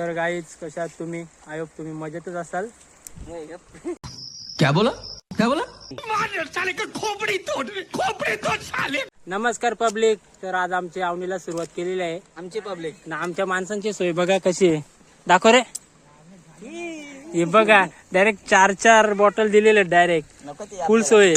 तर गाईच कशात तुम्ही? आयोग तुम्ही मजेतच असाल. क्या बोला? क्या बोला? नमस्कार पब्लिक तर आज आमच्या आवनीला सुरुवात केलेली आहे. आमची पब्लिक ना आमच्या माणसांची सोय बघा कशी आहे. दाखव रे. हे बघा डायरेक्ट चार चार बॉटल दिलेले डायरेक्ट फुल सोय.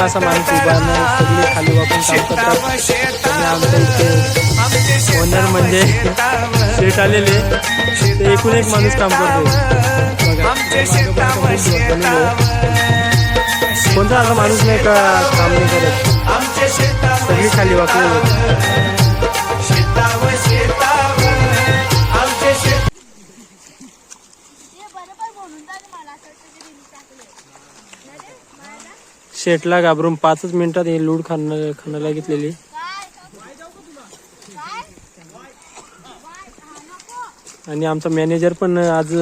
पण असा माणूस उभा नाही सगळे खाली वापरून काम करतात. आणि आमच्या इथे ओनर म्हणजे शेट आलेले. ते एकूण एक माणूस काम करतो कोणता असा माणूस नाही का काम नाही करत? सगळी खाली वाकलेली शेटला घाबरून पाचच मिनिटात हे लूड खाणं खाण्याला घेतलेली. आणि आमचा मॅनेजर पण आज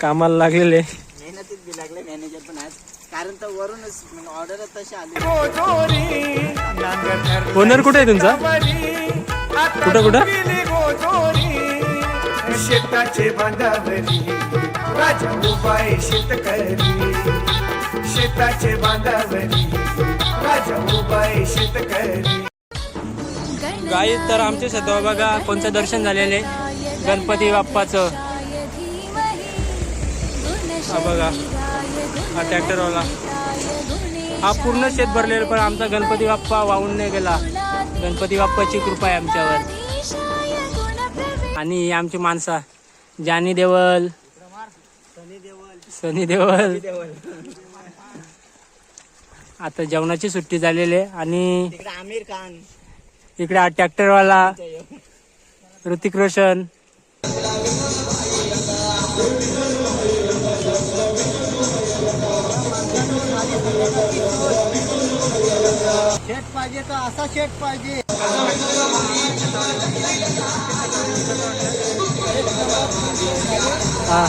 कामाला लागलेले. मेहनतीत बी लागले मॅनेजर पण आज. कारण तर वरूनच ऑर्डर तशी आली. गोजोरी नांगर ओनर कुठे आहे तुमचा? कुठं कुठं? शेताचे बांधावरी राजा उपाय शेतकरी. शेताचे बांधावरी माझ्या उभा शेतकरी गाई तर आमच्या शेतावर बघा कोणचं दर्शन झालेले गणपती बाप्पाचं. हा बघा हा ट्रॅक्टरवाला हा पूर्ण शेत भरलेलं पण आमचा गणपती बाप्पा वाहून नाही गेला. गणपती बाप्पाची कृपा आहे आमच्यावर. आणि आमची माणसा जानी देवल. सनी देवल. आता जेवणाची सुट्टी झालेली आहे. आणि आमिर खान. इकडे हा ट्रॅक्टरवाला. ऋतिक रोशन. शेट पाहिजे तर असा शेट पाहिजे. हा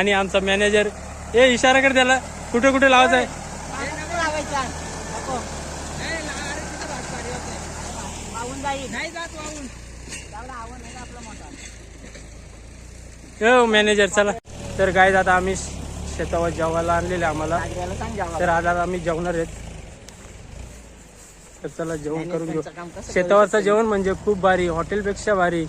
आणि आमचा मॅनेजर ए इशारा कर त्याला. कुठे कुठे लावायचं आहे? हो मॅनेजर चला. तर काय आता आम्ही शेतावर जेवायला आणलेले आम्हाला. तर आज आम्ही जेवणार आहेत. तर चला जेवण करून घेऊ. शेतावरचं जेवण म्हणजे खूप भारी हॉटेलपेक्षा भारी.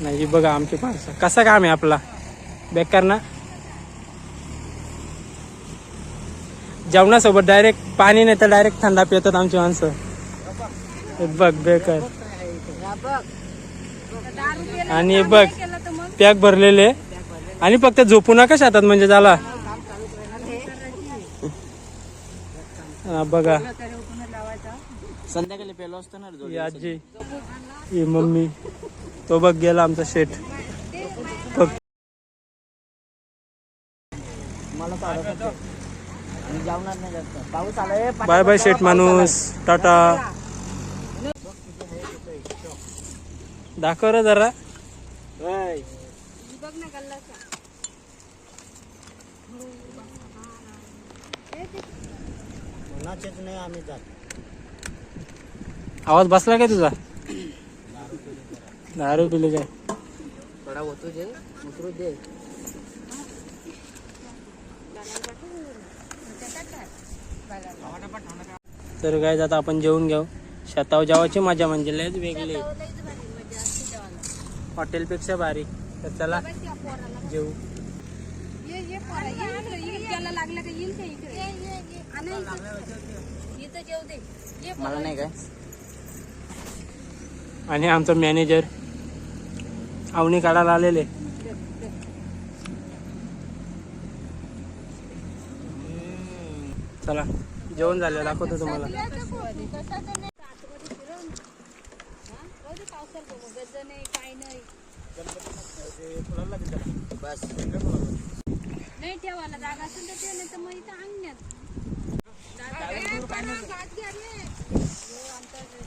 नाही बघा आमची माणसं कसा काम आहे आपला? बेकार ना. जेवणासोबत डायरेक्ट पाणी नाही तर डायरेक्ट थंडा पितात आमची माणसं. बघ बेकार आणि बघ पॅक भरलेले. आणि फक्त झोपू नका शेतात म्हणजे झाला. बघा. संध्याकाळी पेलो असतो ना आजी. ही मम्मी. तो बघ गेला आमचा शेठ बघ. बाय बाय शेठ माणूस. टाटा. दाखव रे जरा. आवाज बसला काय तुझा? दारू पिले काय थोडा होतो जे उतरू दे तर काय आता आपण जेवून घेऊ शेतावर जेवायची मजा म्हणजे लयच वेगळी हॉटेलपेक्षा भारी तर चला जेऊ मला नाही काय आणि आमचा मॅनेजर आवणी काढायला आलेले. चला जेवण झालं दाखवतो तुम्हाला.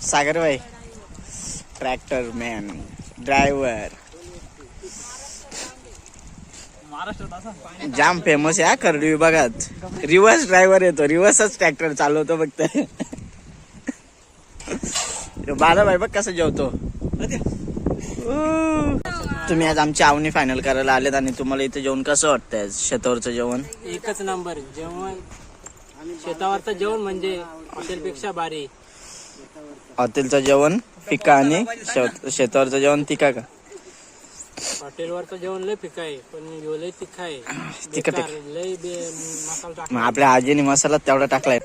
सागर भाई ट्रॅक्टर मॅन ड्रायव्हर. जाम फेमस आहे करडी विभागात. रिव्हर्स ड्रायव्हर येतो रिव्हर्सच ट्रॅक्टर चालवतो फक्त. बाला भाई बघ कसं जेवतो. तुम्ही आज आमची आवनी फायनल करायला आलेत आणि तुम्हाला इथे जेवण कसं वाटतंय शेतावरचं जेवण? एकच नंबर जेवण. शेतावरचं जेवण म्हणजे हॉटेलपेक्षा भारी. हॉटेलचं जेवण? फिका आणि शेत- शेतावरचं जेवण तिका का? हॉटेलवरचं जेवण लय फिका आहे पण ह्यो लय तिखा आहे. बेकार, लय बे- मसाला मग आपल्या आजीने मसाला तेवढा टाकलाय.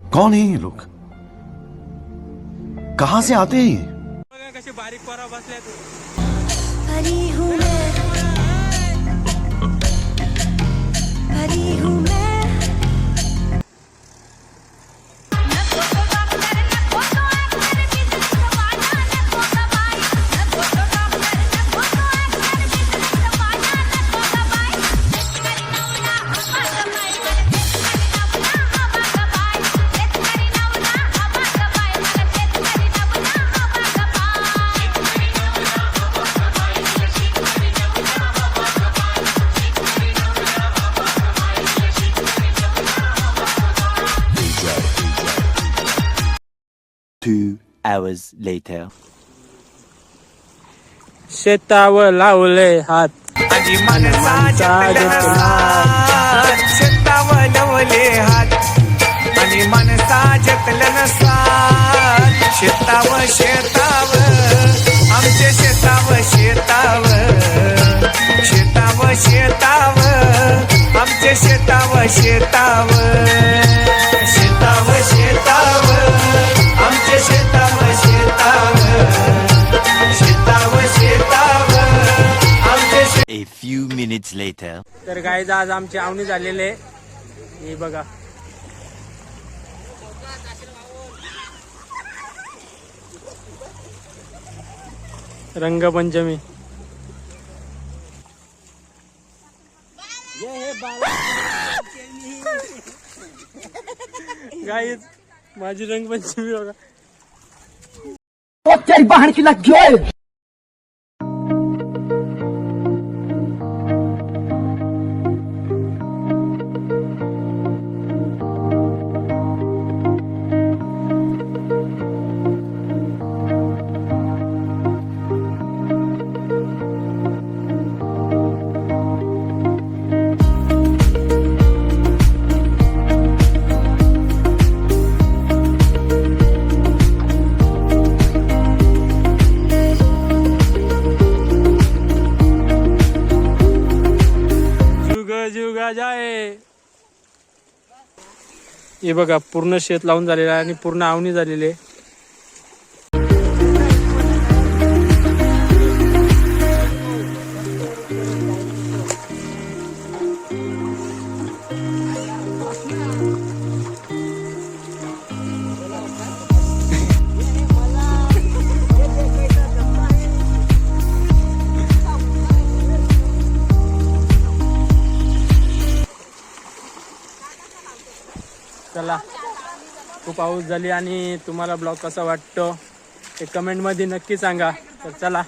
कौन है ये लोग? कहां से आते हैं ये? बघा कशी बारीक पोरा बसल्यात. हूँ मैं परी हूँ hours later. शेतावर लावले हात. आणि मनसा जपला शेतावर लवले हात. आणि मनसा जतलन साथ शेतावर शेतावर. आमचे शेतावर शेतावर. शेतावर शेतावर. आमचे शेतावर शेतावर minutes later. तर गायज आज आमची आवणी झालेली आहे. हे बघा. रंगपंचमी. गाईज माझी रंगपंचमी बघा. हे बघा पूर्ण शेत लावून झालेलं आहे आणि पूर्ण आवणी झालेली आहे. चला. खूप पाऊस झाली आणि तुम्हाला ब्लॉग कसा वाटतो ते कमेंटमध्ये नक्की सांगा. तर चला.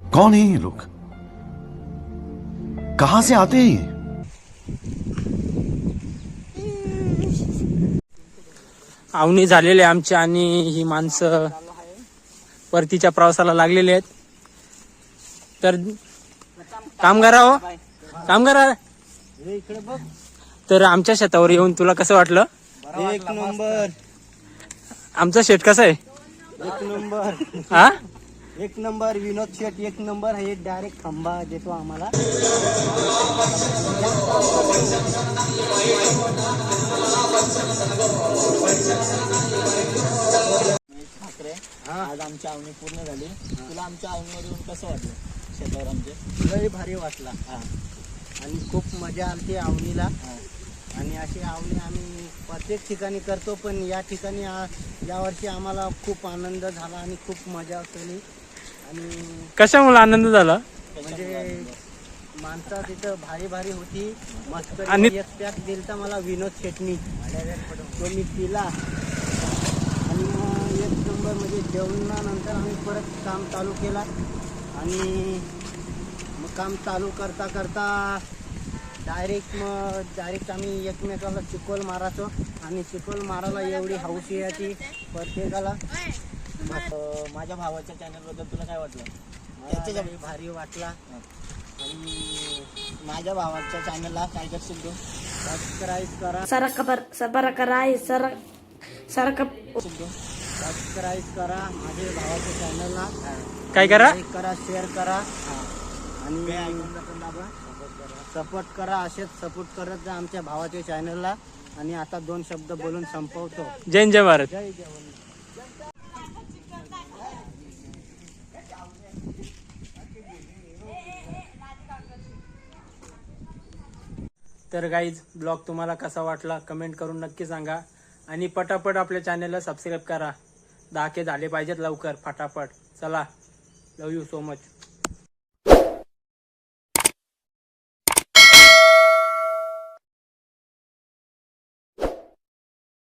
कौन है ये लोग? कहां से आते हैं आवणी झालेली आमची आणि ही माणसं परतीच्या प्रवासाला लागलेली आहेत. तर काम करा हो. काम करा. इकडे बघ. तर आमच्या शेतावर येऊन तुला कसं वाटलं? एक नंबर. आमचा शेत कसा आहे? एक नंबर. हा? एक नंबर विनोद शेट एक नंबर. हे डायरेक्ट खंबा देतो आम्हाला. ठाकरे आज आमची आवणी पूर्ण झाली. तुला आमच्या आवणीमध्ये येऊन कसं वाटलं? शेतावर आमचे? लय भारी वाटला. आणि खूप मजा आली आवणीला आणि अशी आवणी आम्ही प्रत्येक ठिकाणी करतो पण या ठिकाणी आ- यावर्षी आम्हाला खूप आनंद झाला आणि खूप मजा केली. आणि कशामुळे आनंद झाला? म्हणजे माणसं तिथं भारी भारी होती मस्त आणि- पॅक दिलता मला विनोद शेटणी. तो मी पिला. आणि मग एक नंबर म्हणजे जेवणानंतर आम्ही परत काम चालू केला. आणि काम चालू करता करता डायरेक्ट मग डायरेक्ट आम्ही एकमेकाला चिकोल मारायचो. आणि चिकोल मारायला एवढी हौस याची प्रत्येकाला. माझ्या भावाच्या चॅनलबद्दल तुला काय वाटलं? त्याच्या भारी वाटला. आणि माझ्या भावाच्या चॅनलला काय करशील तू? सबस्क्राईब करा. सरकबर सबरकराय सर सरक सबस्क्राईब करा. माझ्या भावाच्या चॅनलला काय करा? लाईक करा शेअर करा. आणि सपोर्ट करा असेच सपोर्ट करत जा आमच्या भावाच्या चॅनलला आणि आता दोन शब्द बोलून संपवतो. जय जय भारत. जय तर गाईज ब्लॉग तुम्हाला कसा वाटला कमेंट करून नक्की सांगा. आणि पटापट आपल्या चॅनलला सबस्क्राईब करा. दहा के झाले पाहिजेत लवकर फटाफट. चला लव यू सो मच